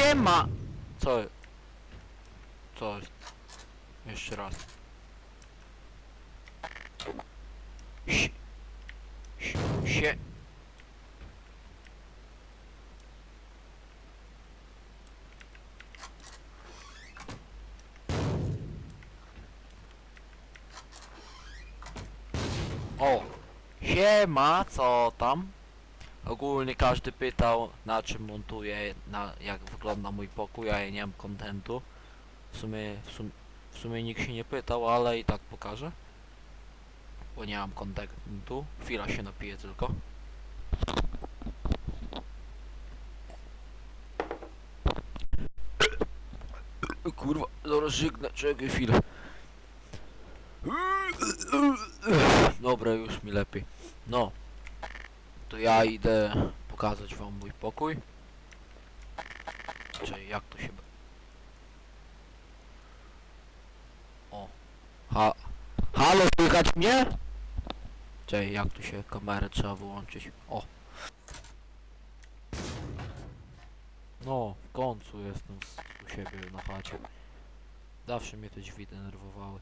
Siema! Co? Co jest? Jeszcze raz. Si- si- Sie... O! Siema, co tam? Ogólnie każdy pytał na czym montuję, na jak wygląda mój pokój, ja nie mam kontentu. W sumie, w sumie, w sumie nikt się nie pytał, ale i tak pokażę. Bo nie mam kontentu. Chwila się napiję tylko. Kurwa, zaraz żygnę, czekaj chwilę. Dobra, już mi lepiej. No, to ja idę pokazać wam mój pokój. Czyli jak to się... O. Ha... Halo, słychać mnie? Czyli jak tu się kamerę trzeba wyłączyć. O. No, w końcu jestem u siebie na chacie. Zawsze mnie te drzwi denerwowały.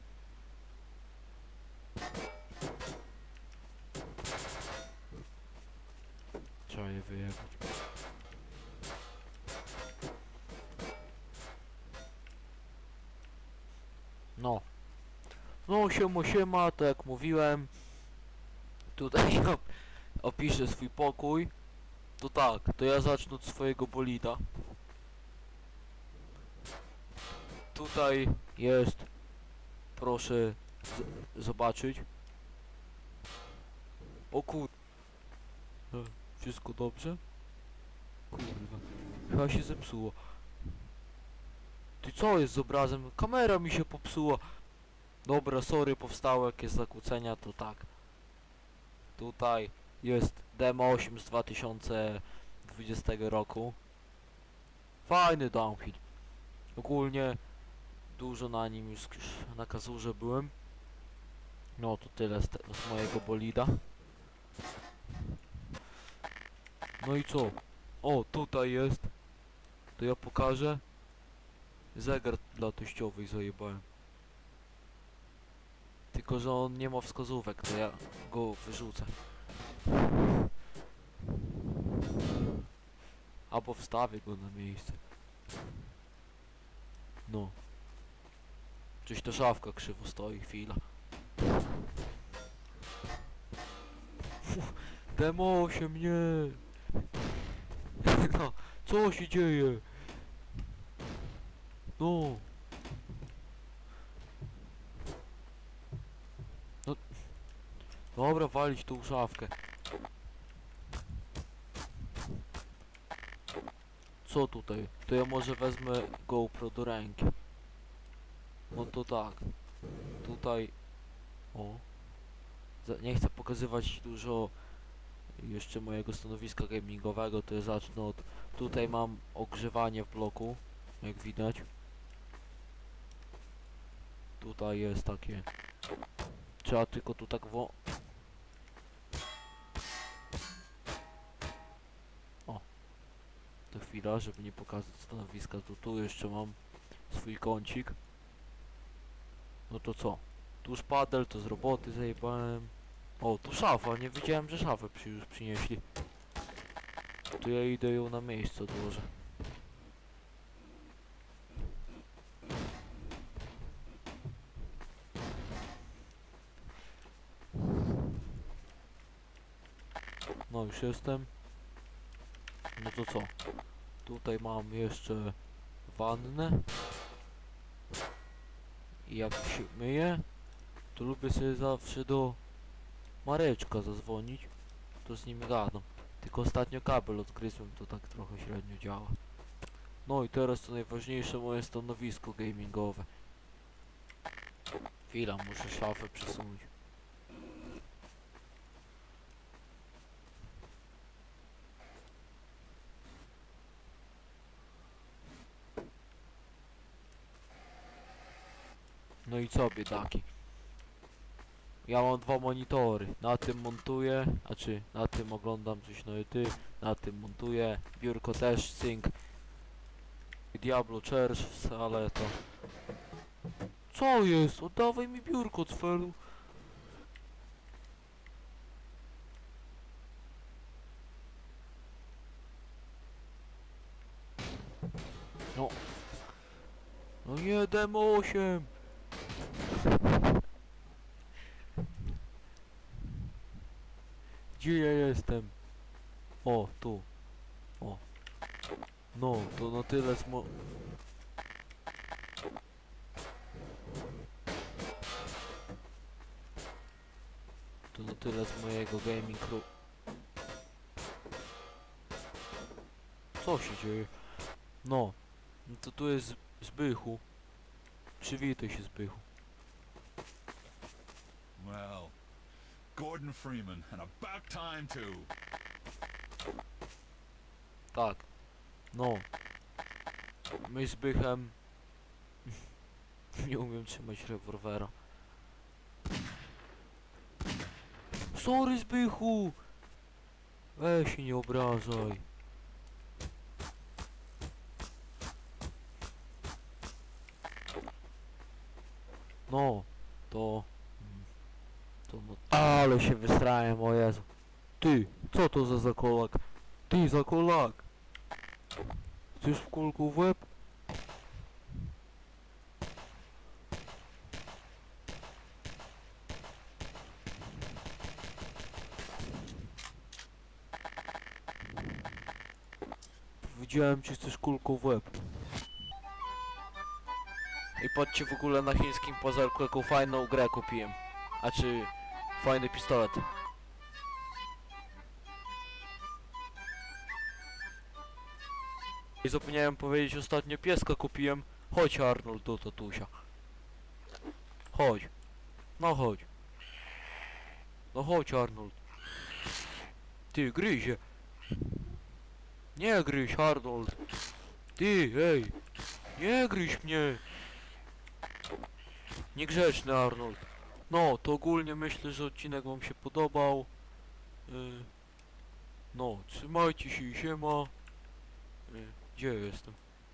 Trzeba je wyjechać. No. No siema siema, to jak mówiłem. Tutaj op opiszę swój pokój. To tak, to ja zacznę od swojego bolida. Tutaj jest, proszę zobaczyć. O kur... Wszystko dobrze? Kurwa. Chyba się zepsuło. Ty co jest z obrazem? Kamera mi się popsuła. Dobra, sorry, powstało jakieś zakłócenia, to tak. Tutaj jest demo 8 z 2020 roku. Fajny downhill. Ogólnie dużo na nim już na kazurze byłem. No to tyle z, z mojego bolida. No i co? O, tutaj jest. To ja pokażę. Zegar dla teściowej zajebałem. Tylko, że on nie ma wskazówek, to ja go wyrzucę. Albo wstawię go na miejsce. No. Czyś to szafka krzywo stoi, chwila. Demo 8, nie! Co się dzieje? No. No. Dobra, walić tą szafkę. Co tutaj? To ja może wezmę GoPro do ręki. No to tak. Tutaj... O. Nie chcę pokazywać dużo jeszcze mojego stanowiska gamingowego, to ja zacznę od... Tutaj mam ogrzewanie w bloku, jak widać. Tutaj jest takie... Trzeba tylko tu tak wo... O. To chwila, żeby nie pokazać stanowiska, to tu jeszcze mam swój kącik. No to co? Tu szpadel, to z roboty zajebałem. O, tu szafa, nie wiedziałem, że szafę przy, już przynieśli. To ja idę ją na miejsce odłożę. No już jestem. No to co? Tutaj mam jeszcze wannę. I jak się myję, to lubię sobie zawsze do Mareczka zadzwonić. To z nim gadam. Tylko ostatnio kabel odgryzłem, to tak trochę średnio działa. No i teraz to najważniejsze moje stanowisko gamingowe. Chwila, muszę szafę przesunąć. No i co biedaki? Ja mam dwa monitory. Na tym montuję, a czy na tym oglądam coś na YouTube, na tym montuję. Biurko też sync. Diablo Church, ale to... Co jest? Oddawaj mi biurko, cfelu. No. No nie, demo 8. Gdzie ja jestem? O, tu. O. No, to na tyle z mo... To na tyle z mojego gaming crew. Co się dzieje? No. No to tu jest Zbychu. Przywitaj się Zbychu. Well, Gordon Freeman, and about time too. Tak. No. My z Bychem... Nie umiem trzymać rewolwera. Sorry Zbychu! Weź się nie obrażaj. No, to... To no... Ale się wystrałem, o Jezu. Ty, co to za zakolak? Ty, zakolak! Chcesz w kulku w łeb? Widziałem cię, chcesz kulką w łeb. I patrzcie w ogóle na chińskim pozorku, jaką fajną grę kupiłem. A czy fajny pistolet. I zapomniałem powiedzieć, ostatnio pieska kupiłem. Chodź Arnold do tatusia. Chodź. No chodź. No chodź Arnold. Ty gryzie. Nie gryź Arnold. Ty, ej. Nie gryź mnie. Niegrzeczny Arnold. No, to ogólnie myślę, że odcinek wam się podobał. Y, no, trzymajcie się i siema. Y, Gdzie jestem?